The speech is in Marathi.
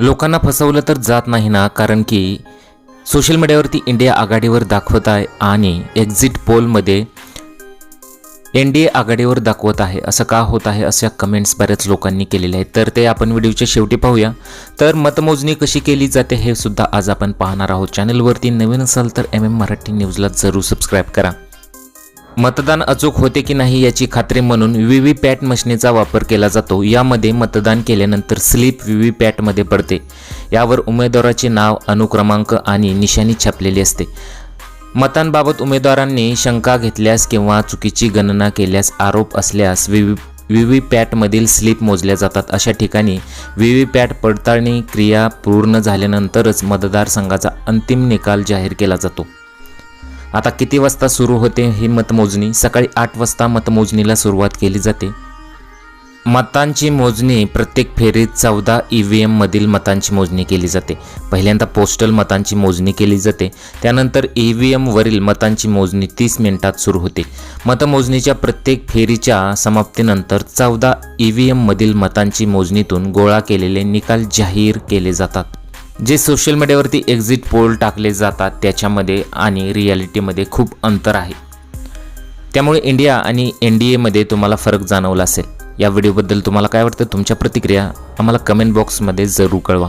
लोकांना फसवलं तर जात नाही ना कारण की सोशल मीडियावरती इंडिया आघाडीवर दाखवत आहे आणि एक्झिट पोलमध्ये एन डी ए आघाडीवर दाखवत आहे. असं का होत आहे अशा कमेंट्स बऱ्याच लोकांनी केलेल्या आहेत. तर ते आपण व्हिडिओच्या शेवटी पाहूया. तर मतमोजणी कशी केली जाते हे सुद्धा आज आपण पाहणार आहोत. चॅनलवरती नवीन असाल तर एम एम मराठी न्यूजला जरूर सबस्क्राईब करा. मतदान अचूक होते की नाही याची खात्री म्हणून व्ही व्ही पॅट मशिनीचा वापर केला जातो. यामध्ये मतदान केल्यानंतर स्लिप व्ही व्ही पॅटमध्ये पडते. यावर उमेदवाराचे नाव अनुक्रमांक आणि निशाणी छापलेली असते. मतांबाबत उमेदवारांनी शंका घेतल्यास किंवा चुकीची गणना केल्यास आरोप असल्यास व्ही व्ही व्ही पॅटमधील स्लिप मोजल्या जातात. अशा ठिकाणी व्ही व्ही पॅट पडताळणी क्रिया पूर्ण झाल्यानंतरच मतदारसंघाचा अंतिम निकाल जाहीर केला जातो. आता किती वाजता सुरू होते ही मतमोजणी? सकाळी आठ वाजता मतमोजणीला सुरुवात केली जाते. मतांची मोजणी प्रत्येक फेरीत चौदा ई व्ही एममधील मतांची मोजणी केली जाते. पहिल्यांदा पोस्टल मतांची मोजणी केली जाते. त्यानंतर ई व्ही एमवरील मतांची मोजणी तीस मिनिटात सुरू होते. मतमोजणीच्या प्रत्येक फेरीच्या समाप्तीनंतर चौदा ई व्ही एममधील मतांची मोजणीतून गोळा केलेले निकाल जाहीर केले जातात. जे सोशल मीडियावरती एक्झिट पोल टाकले जातात त्याच्यामध्ये आणि रियालिटीमध्ये खूप अंतर आहे. त्यामुळे इंडिया आणि एन डी एमध्ये तुम्हाला फरक जाणवला असेल. या व्हिडिओबद्दल तुम्हाला काय वाटतं? तुमच्या प्रतिक्रिया आम्हाला कमेंट बॉक्समध्ये जरूर कळवा.